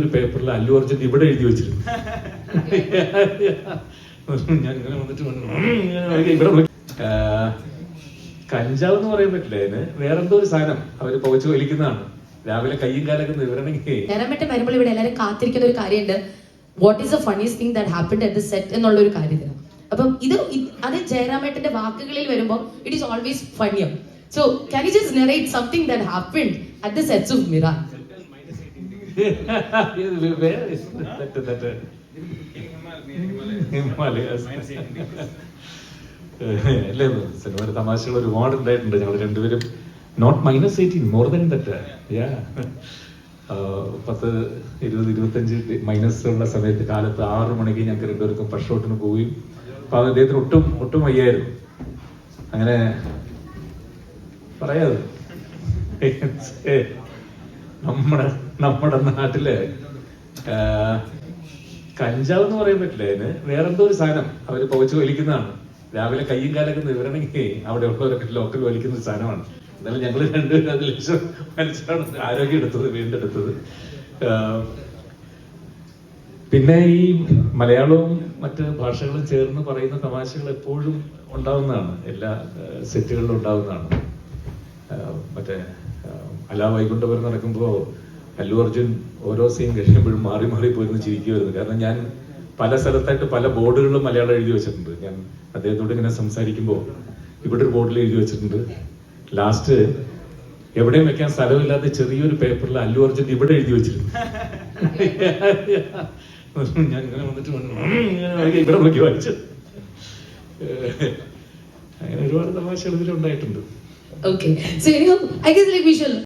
ഒരു പേപ്പറിൽ അല്ലു അർജുൻ ഇവിടെ എഴുതി വെച്ചിരുന്നു ഞാൻ ഇങ്ങനെ വന്നിട്ട് കഞ്ചാവ് എന്ന് പറയാൻ പറ്റില്ല. അതിന് വേറെന്തോ ഒരു സാധനം അവർ പുകച്ചു വലിക്കുന്നതാണ്. രാവിലെ കയ്യും കാലൊക്കെ വിവരണമെങ്കിൽ ജയറാമേട്ടൻ വരുമ്പോൾ ഇവിടെ എല്ലാവരും കാത്തിരിക്കുന്ന ഒരു കാര്യമുണ്ട്. What is the funniest thing that happen at the set എന്നുള്ള ഒരു കാര്യത്തിന്. അപ്പം ഇത് അത് ജയറാമേട്ടന്റെ വാക്കുകളിൽ വരുമ്പോൾ it is always funny so can you just narrate something that happen at the sets of മിറ അല്ലേ സിനിമയുടെ തമാശകൾ ഒരുപാട് ഉണ്ടായിട്ടുണ്ട്. ഞങ്ങൾ രണ്ടുപേരും not minus eighteen more than that yeah പത്ത് ഇരുപത് ഇരുപത്തഞ്ച് മൈനസ് ഉള്ള സമയത്ത് കാലത്ത് ആറ് മണിക്ക് ഞങ്ങൾക്ക് രണ്ടുപേർക്കും പഷോട്ടിന് പോവുകയും. അപ്പൊ അത് അദ്ദേഹത്തിന് ഒട്ടും ഒട്ടും വയ്യായിരുന്നു. അങ്ങനെ പറയാതെ നമ്മുടെ നമ്മുടെ നാട്ടിൽ കഞ്ചാവ് എന്ന് പറയാൻ പറ്റില്ല. അതിന് വേറെന്തോ ഒരു സാധനം അവർ പുകച്ച് വലിക്കുന്നതാണ്. രാവിലെ കയ്യും കാലൊക്കെ നിവരണമെങ്കിൽ അവിടെ ഉള്ളവരൊക്കെ ലോക്കൽ വലിക്കുന്ന ഒരു സാധനമാണ്. എന്നാലും ഞങ്ങൾ രണ്ടുപേരും അത് ലക്ഷം മനസ്സിലാണ് ആരോഗ്യം എടുത്തത് വീണ്ടെടുത്തത്. പിന്നെ ഈ മലയാളവും മറ്റ് ഭാഷകളും ചേർന്ന് പറയുന്ന തമാശകൾ എപ്പോഴും ഉണ്ടാവുന്നതാണ്. എല്ലാ സെറ്റുകളിലും ഉണ്ടാവുന്നതാണ്. മറ്റേ ആ, അലാ വൈകുണ്ഠപുരം നടക്കുമ്പോൾ അല്ലു അർജുൻ ഓരോ സീൻ കഴിയുമ്പോഴും മാറി മാറി പോയിരുന്ന് ചിരിക്കുമായിരുന്നു കാരണം ഞാൻ പല സ്ഥലത്തായിട്ട് പല ബോർഡുകളിലും മലയാളം എഴുതി വെച്ചിട്ടുണ്ട്. ഞാൻ അദ്ദേഹത്തോട് ഇങ്ങനെ സംസാരിക്കുമ്പോൾ ഇവിടെ ഒരു ബോർഡിൽ എഴുതി വെച്ചിട്ടുണ്ട്. ലാസ്റ്റ് എവിടെയും വെക്കാൻ സ്ഥലമില്ലാത്ത ചെറിയൊരു പേപ്പറിൽ അല്ലു അർജുൻ ഇവിടെ എഴുതി വെച്ചിരുന്നു. ഞാൻ ഇങ്ങനെ വന്നിട്ട് ഇവിടെ നോക്കി വായിച്ചു. അങ്ങനെ ഒരുപാട് തമാശകൾ ഇതിലുണ്ടായിട്ടുണ്ട്. Okay. So anyhow, I guess like we shall